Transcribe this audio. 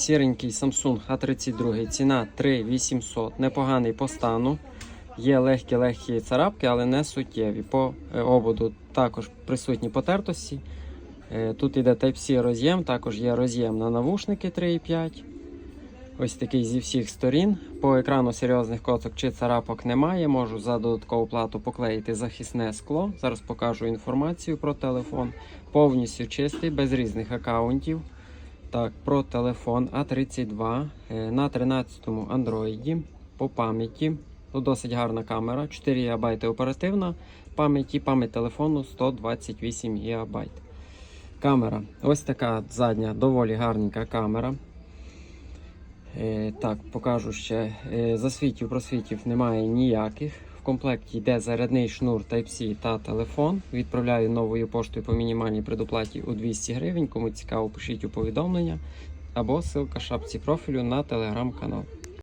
Сіренький Samsung A32, ціна 3800, непоганий по стану. Є легкі-легкі царапки, але не суттєві. По е, ободу також присутні потертості. Е, Тут іде Type-C роз'єм, також є роз'єм на навушники 3,5. Ось такий зі всіх сторін. По екрану серйозних коцок чи царапок немає. Можу за додаткову плату поклеїти захисне скло. Зараз покажу інформацію про телефон. Повністю чистий, без різних аккаунтів. Так, про телефон А32 е, на 13-му Android по пам'яті. Досить гарна камера, 4 ГБ оперативна пам'яті, пам'ять телефону 128 ГБ. Камера. Ось така задня, доволі гарненька камера. Е, так, покажу ще. Е, засвітів, просвітів немає ніяких. В комплекті йде зарядний шнур Type-C та телефон. Відправляю новою поштою по мінімальній предоплаті у 200 гривень. Кому цікаво, пишіть у повідомлення або ссылка шапці профілю на телеграм-канал.